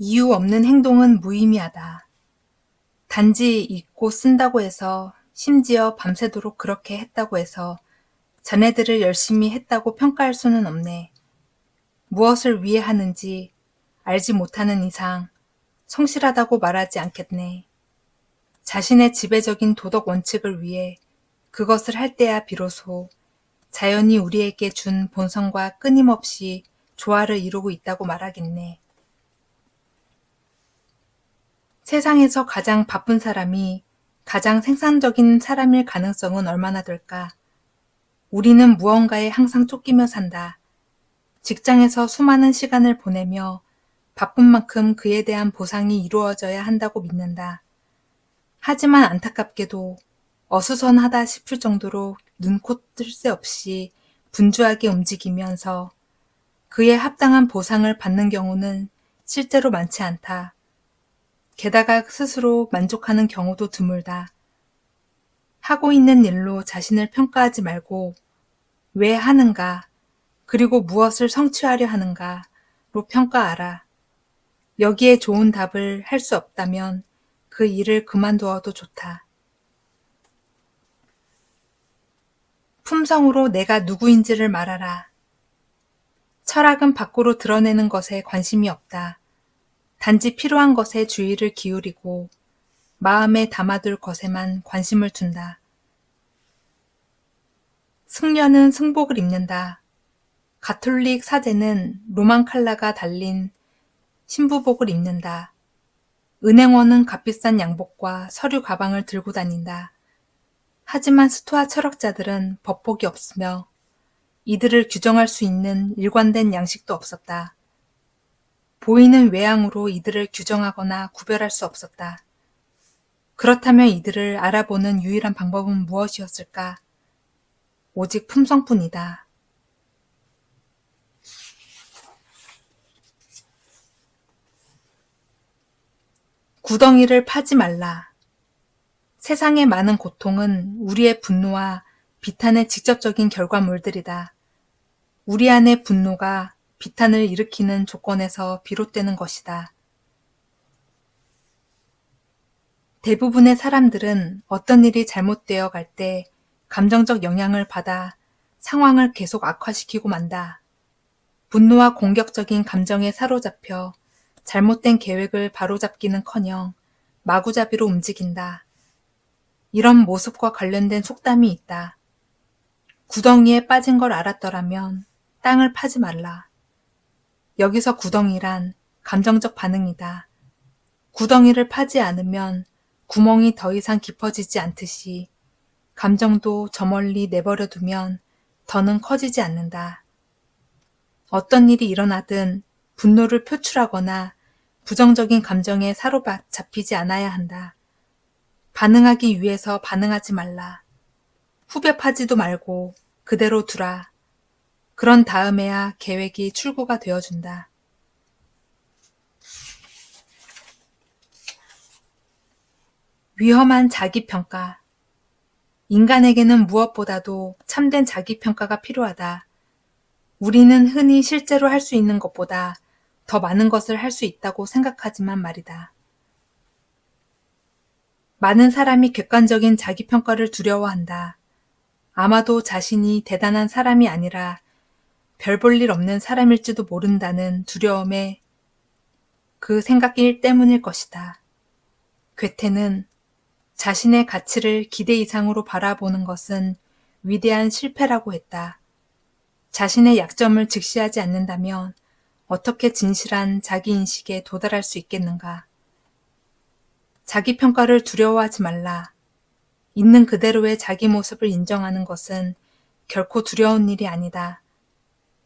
이유 없는 행동은 무의미하다. 단지 읽고 쓴다고 해서 심지어 밤새도록 그렇게 했다고 해서 자네들을 열심히 했다고 평가할 수는 없네. 무엇을 위해 하는지 알지 못하는 이상 성실하다고 말하지 않겠네. 자신의 지배적인 도덕 원칙을 위해 그것을 할 때야 비로소 자연이 우리에게 준 본성과 끊임없이 조화를 이루고 있다고 말하겠네. 세상에서 가장 바쁜 사람이 가장 생산적인 사람일 가능성은 얼마나 될까? 우리는 무언가에 항상 쫓기며 산다. 직장에서 수많은 시간을 보내며 바쁜 만큼 그에 대한 보상이 이루어져야 한다고 믿는다. 하지만 안타깝게도 어수선하다 싶을 정도로 눈코 뜰 새 없이 분주하게 움직이면서 그에 합당한 보상을 받는 경우는 실제로 많지 않다. 게다가 스스로 만족하는 경우도 드물다. 하고 있는 일로 자신을 평가하지 말고 왜 하는가, 그리고 무엇을 성취하려 하는가로 평가하라. 여기에 좋은 답을 할 수 없다면 그 일을 그만두어도 좋다. 품성으로 내가 누구인지를 말하라. 철학은 밖으로 드러내는 것에 관심이 없다. 단지 필요한 것에 주의를 기울이고 마음에 담아둘 것에만 관심을 둔다. 승려는 승복을 입는다. 가톨릭 사제는 로만 칼라가 달린 신부복을 입는다. 은행원은 값비싼 양복과 서류 가방을 들고 다닌다. 하지만 스토아 철학자들은 법복이 없으며 이들을 규정할 수 있는 일관된 양식도 없었다. 보이는 외양으로 이들을 규정하거나 구별할 수 없었다. 그렇다면 이들을 알아보는 유일한 방법은 무엇이었을까? 오직 품성뿐이다. 구덩이를 파지 말라. 세상의 많은 고통은 우리의 분노와 비탄의 직접적인 결과물들이다. 우리 안의 분노가 비탄을 일으키는 조건에서 비롯되는 것이다. 대부분의 사람들은 어떤 일이 잘못되어 갈 때 감정적 영향을 받아 상황을 계속 악화시키고 만다. 분노와 공격적인 감정에 사로잡혀 잘못된 계획을 바로잡기는 커녕 마구잡이로 움직인다. 이런 모습과 관련된 속담이 있다. 구덩이에 빠진 걸 알았더라면 땅을 파지 말라. 여기서 구덩이란 감정적 반응이다. 구덩이를 파지 않으면 구멍이 더 이상 깊어지지 않듯이 감정도 저 멀리 내버려 두면 더는 커지지 않는다. 어떤 일이 일어나든 분노를 표출하거나 부정적인 감정에 사로잡히지 않아야 한다. 반응하기 위해서 반응하지 말라. 후벼 파지도 말고 그대로 두라. 그런 다음에야 계획이 출구가 되어준다. 위험한 자기평가. 인간에게는 무엇보다도 참된 자기평가가 필요하다. 우리는 흔히 실제로 할 수 있는 것보다 더 많은 것을 할 수 있다고 생각하지만 말이다. 많은 사람이 객관적인 자기평가를 두려워한다. 아마도 자신이 대단한 사람이 아니라 별 볼 일 없는 사람일지도 모른다는 두려움에 그 생각일 때문일 것이다. 괴테는 자신의 가치를 기대 이상으로 바라보는 것은 위대한 실패라고 했다. 자신의 약점을 직시하지 않는다면 어떻게 진실한 자기인식에 도달할 수 있겠는가? 자기 평가를 두려워하지 말라. 있는 그대로의 자기 모습을 인정하는 것은 결코 두려운 일이 아니다.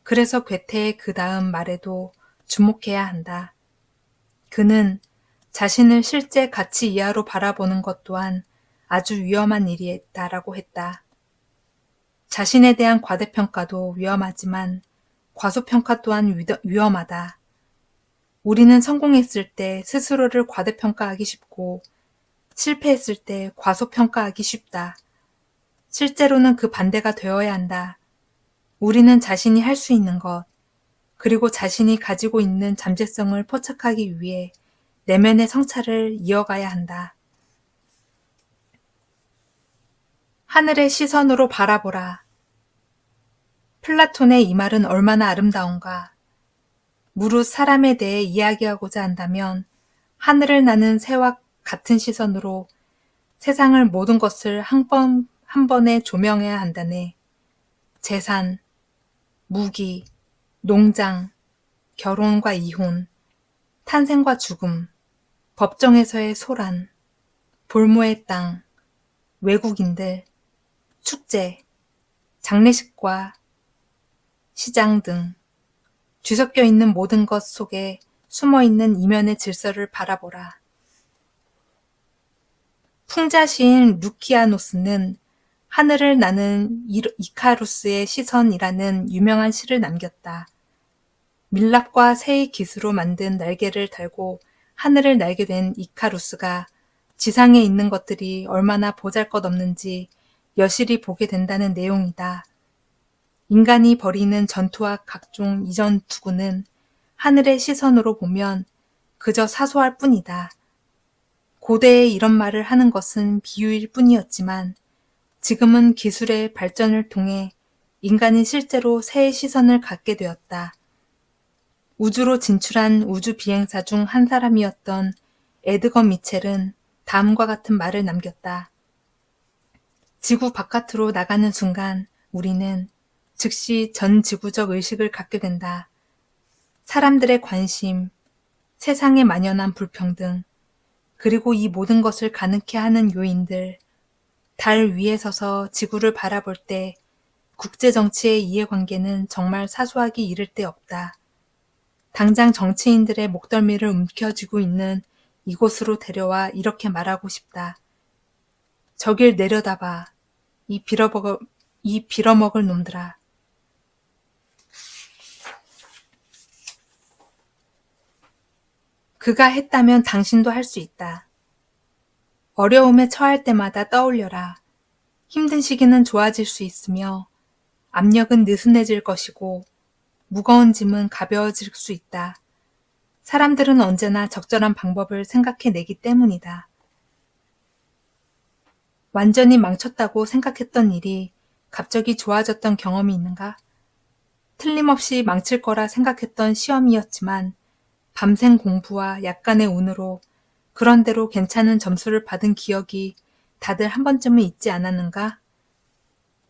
그래서 괴테의 그 다음 말에도 주목해야 한다. 그는 자신을 실제 가치 이하로 바라보는 것 또한 아주 위험한 일이다라고 했다. 자신에 대한 과대평가도 위험하지만 과소평가 또한 위험하다. 우리는 성공했을 때 스스로를 과대평가하기 쉽고 실패했을 때 과소평가하기 쉽다. 실제로는 그 반대가 되어야 한다. 우리는 자신이 할 수 있는 것, 그리고 자신이 가지고 있는 잠재성을 포착하기 위해 내면의 성찰을 이어가야 한다. 하늘의 시선으로 바라보라. 플라톤의 이 말은 얼마나 아름다운가. 무릇 사람에 대해 이야기하고자 한다면 하늘을 나는 새와 같은 시선으로 세상을 모든 것을 한 번, 한 번에 조명해야 한다네. 재산, 무기, 농장, 결혼과 이혼, 탄생과 죽음, 법정에서의 소란, 볼모의 땅, 외국인들, 축제, 장례식과 시장 등 뒤섞여 있는 모든 것 속에 숨어 있는 이면의 질서를 바라보라. 풍자시인 루키아노스는 하늘을 나는 이카루스의 시선이라는 유명한 시를 남겼다. 밀랍과 새의 기수로 만든 날개를 달고 하늘을 날게 된 이카루스가 지상에 있는 것들이 얼마나 보잘 것 없는지 여실히 보게 된다는 내용이다. 인간이 벌이는 전투와 각종 이전 투구는 하늘의 시선으로 보면 그저 사소할 뿐이다. 고대에 이런 말을 하는 것은 비유일 뿐이었지만 지금은 기술의 발전을 통해 인간이 실제로 새의 시선을 갖게 되었다. 우주로 진출한 우주 비행사 중 한 사람이었던 에드거 미첼은 다음과 같은 말을 남겼다. 지구 바깥으로 나가는 순간 우리는 즉시 전 지구적 의식을 갖게 된다. 사람들의 관심, 세상에 만연한 불평등, 그리고 이 모든 것을 가능케 하는 요인들, 달 위에 서서 지구를 바라볼 때 국제 정치의 이해관계는 정말 사소하기 이를 데 없다. 당장 정치인들의 목덜미를 움켜쥐고 있는 이곳으로 데려와 이렇게 말하고 싶다. 저길 내려다봐. 이 빌어먹을, 이 빌어먹을 놈들아. 그가 했다면 당신도 할 수 있다. 어려움에 처할 때마다 떠올려라. 힘든 시기는 좋아질 수 있으며 압력은 느슨해질 것이고 무거운 짐은 가벼워질 수 있다. 사람들은 언제나 적절한 방법을 생각해내기 때문이다. 완전히 망쳤다고 생각했던 일이 갑자기 좋아졌던 경험이 있는가? 틀림없이 망칠 거라 생각했던 시험이었지만 밤샘 공부와 약간의 운으로 그런대로 괜찮은 점수를 받은 기억이 다들 한 번쯤은 있지 않았는가?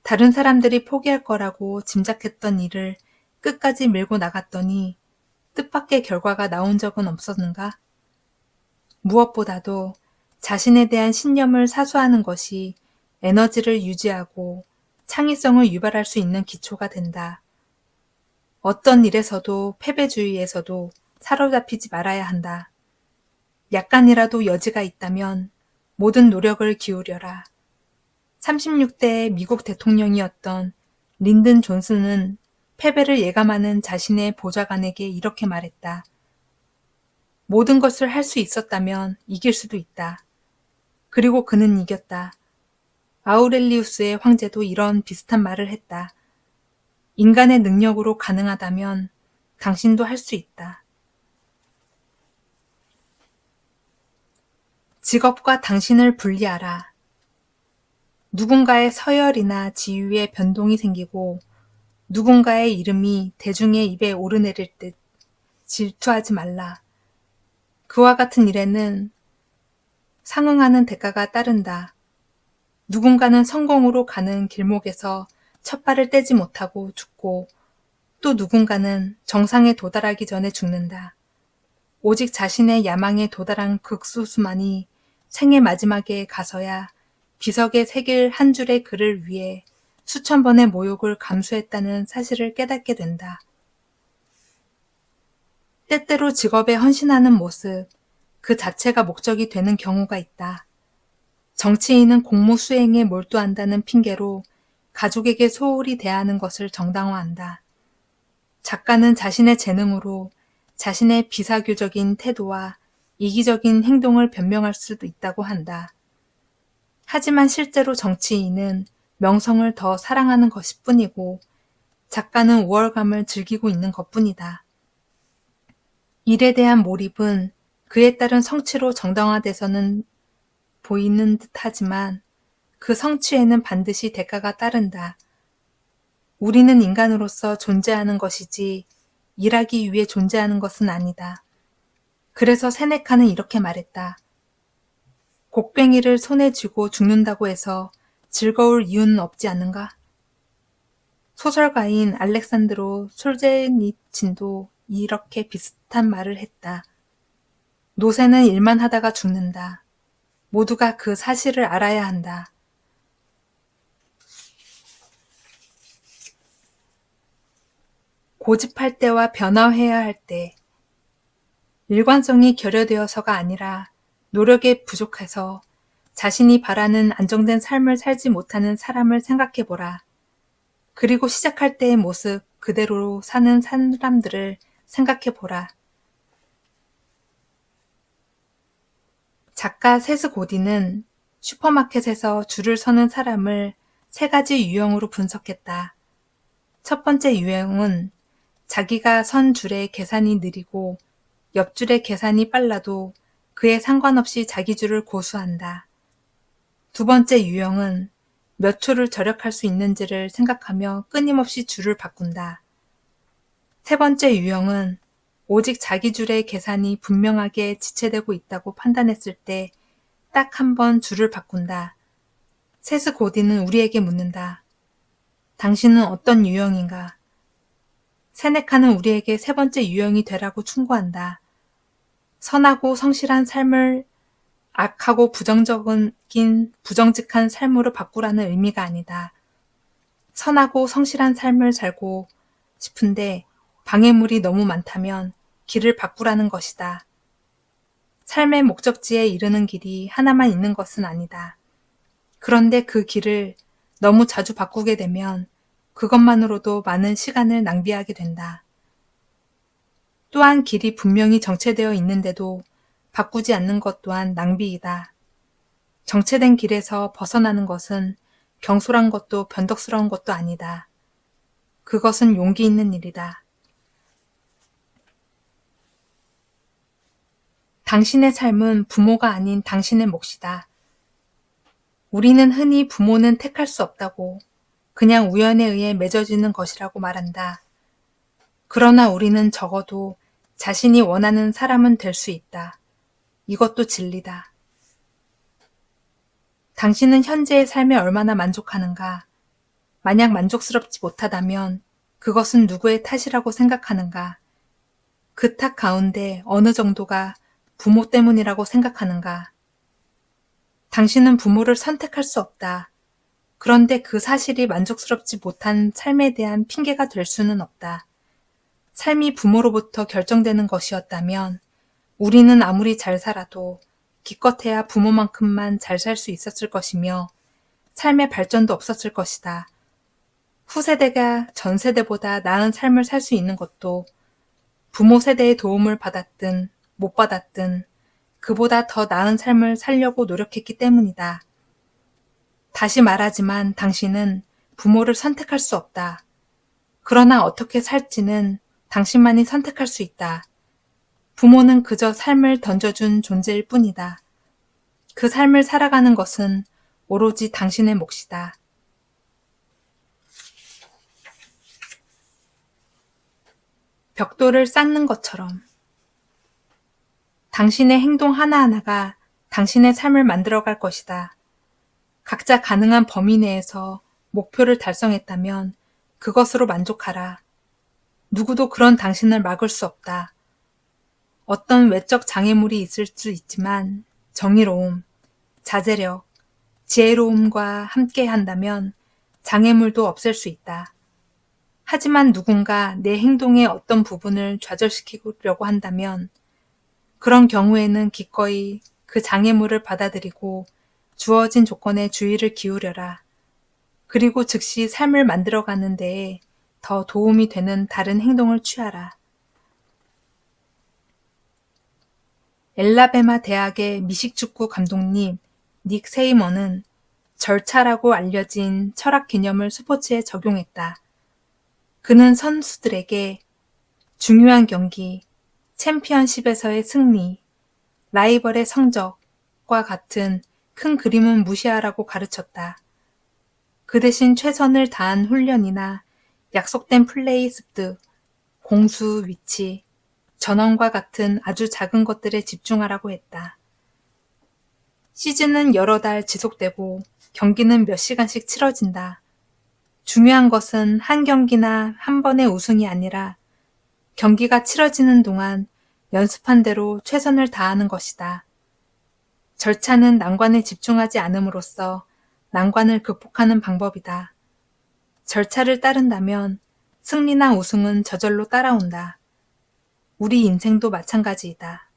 다른 사람들이 포기할 거라고 짐작했던 일을 끝까지 밀고 나갔더니 뜻밖의 결과가 나온 적은 없었는가? 무엇보다도 자신에 대한 신념을 사수하는 것이 에너지를 유지하고 창의성을 유발할 수 있는 기초가 된다. 어떤 일에서도 패배주의에서도 사로잡히지 말아야 한다. 약간이라도 여지가 있다면 모든 노력을 기울여라. 36대 미국 대통령이었던 린든 존슨은 패배를 예감하는 자신의 보좌관에게 이렇게 말했다. 모든 것을 할 수 있었다면 이길 수도 있다. 그리고 그는 이겼다. 아우렐리우스의 황제도 이런 비슷한 말을 했다. 인간의 능력으로 가능하다면 당신도 할 수 있다. 직업과 당신을 분리하라. 누군가의 서열이나 지위에 변동이 생기고 누군가의 이름이 대중의 입에 오르내릴 듯 질투하지 말라. 그와 같은 일에는 상응하는 대가가 따른다. 누군가는 성공으로 가는 길목에서 첫 발을 떼지 못하고 죽고 또 누군가는 정상에 도달하기 전에 죽는다. 오직 자신의 야망에 도달한 극소수만이 생의 마지막에 가서야 비석에 새길 한 줄의 글을 위해 수천 번의 모욕을 감수했다는 사실을 깨닫게 된다. 때때로 직업에 헌신하는 모습, 그 자체가 목적이 되는 경우가 있다. 정치인은 공무 수행에 몰두한다는 핑계로 가족에게 소홀히 대하는 것을 정당화한다. 작가는 자신의 재능으로 자신의 비사교적인 태도와 이기적인 행동을 변명할 수도 있다고 한다. 하지만 실제로 정치인은 명성을 더 사랑하는 것일 뿐이고 작가는 우월감을 즐기고 있는 것뿐이다. 일에 대한 몰입은 그에 따른 성취로 정당화돼서는 보이는 듯하지만 그 성취에는 반드시 대가가 따른다. 우리는 인간으로서 존재하는 것이지 일하기 위해 존재하는 것은 아니다. 그래서 세네카는 이렇게 말했다. 곡괭이를 손에 쥐고 죽는다고 해서 즐거울 이유는 없지 않는가? 소설가인 알렉산드로 솔제니친도 이렇게 비슷한 말을 했다. 노새는 일만 하다가 죽는다. 모두가 그 사실을 알아야 한다. 고집할 때와 변화해야 할 때, 일관성이 결여되어서가 아니라 노력에 부족해서 자신이 바라는 안정된 삶을 살지 못하는 사람을 생각해 보라. 그리고 시작할 때의 모습 그대로 사는 사람들을 생각해 보라. 작가 세스 고디는 슈퍼마켓에서 줄을 서는 사람을 세 가지 유형으로 분석했다. 첫 번째 유형은 자기가 선 줄의 계산이 느리고 옆줄의 계산이 빨라도 그에 상관없이 자기 줄을 고수한다. 두 번째 유형은 몇 초를 절약할 수 있는지를 생각하며 끊임없이 줄을 바꾼다. 세 번째 유형은 오직 자기 줄의 계산이 분명하게 지체되고 있다고 판단했을 때 딱 한 번 줄을 바꾼다. 세스 고디는 우리에게 묻는다. 당신은 어떤 유형인가? 세네카는 우리에게 세 번째 유형이 되라고 충고한다. 선하고 성실한 삶을 악하고 부정적인 부정직한 삶으로 바꾸라는 의미가 아니다. 선하고 성실한 삶을 살고 싶은데 방해물이 너무 많다면 길을 바꾸라는 것이다. 삶의 목적지에 이르는 길이 하나만 있는 것은 아니다. 그런데 그 길을 너무 자주 바꾸게 되면 그것만으로도 많은 시간을 낭비하게 된다. 또한 길이 분명히 정체되어 있는데도 바꾸지 않는 것 또한 낭비이다. 정체된 길에서 벗어나는 것은 경솔한 것도 변덕스러운 것도 아니다. 그것은 용기 있는 일이다. 당신의 삶은 부모가 아닌 당신의 몫이다. 우리는 흔히 부모는 택할 수 없다고 그냥 우연에 의해 맺어지는 것이라고 말한다. 그러나 우리는 적어도 자신이 원하는 사람은 될 수 있다. 이것도 진리다. 당신은 현재의 삶에 얼마나 만족하는가? 만약 만족스럽지 못하다면 그것은 누구의 탓이라고 생각하는가? 그 탓 가운데 어느 정도가 부모 때문이라고 생각하는가? 당신은 부모를 선택할 수 없다. 그런데 그 사실이 만족스럽지 못한 삶에 대한 핑계가 될 수는 없다. 삶이 부모로부터 결정되는 것이었다면 우리는 아무리 잘 살아도 기껏해야 부모만큼만 잘 살 수 있었을 것이며 삶의 발전도 없었을 것이다. 후세대가 전 세대보다 나은 삶을 살 수 있는 것도 부모 세대의 도움을 받았든 못 받았든 그보다 더 나은 삶을 살려고 노력했기 때문이다. 다시 말하지만 당신은 부모를 선택할 수 없다. 그러나 어떻게 살지는 당신만이 선택할 수 있다. 부모는 그저 삶을 던져준 존재일 뿐이다. 그 삶을 살아가는 것은 오로지 당신의 몫이다. 벽돌을 쌓는 것처럼 당신의 행동 하나하나가 당신의 삶을 만들어갈 것이다. 각자 가능한 범위 내에서 목표를 달성했다면 그것으로 만족하라. 누구도 그런 당신을 막을 수 없다. 어떤 외적 장애물이 있을 수 있지만 정의로움, 자제력, 지혜로움과 함께 한다면 장애물도 없앨 수 있다. 하지만 누군가 내 행동의 어떤 부분을 좌절시키려고 한다면 그런 경우에는 기꺼이 그 장애물을 받아들이고 주어진 조건에 주의를 기울여라. 그리고 즉시 삶을 만들어가는 데에 더 도움이 되는 다른 행동을 취하라. 엘라베마 대학의 미식축구 감독님 닉 세이머는 절차라고 알려진 철학 개념을 스포츠에 적용했다. 그는 선수들에게 중요한 경기, 챔피언십에서의 승리, 라이벌의 성적과 같은 큰 그림은 무시하라고 가르쳤다. 그 대신 최선을 다한 훈련이나 약속된 플레이 습득, 공수 위치, 전원과 같은 아주 작은 것들에 집중하라고 했다. 시즌은 여러 달 지속되고 경기는 몇 시간씩 치러진다. 중요한 것은 한 경기나 한 번의 우승이 아니라 경기가 치러지는 동안 연습한 대로 최선을 다하는 것이다. 절차는 난관에 집중하지 않음으로써 난관을 극복하는 방법이다. 절차를 따른다면 승리나 우승은 저절로 따라온다. 우리 인생도 마찬가지이다.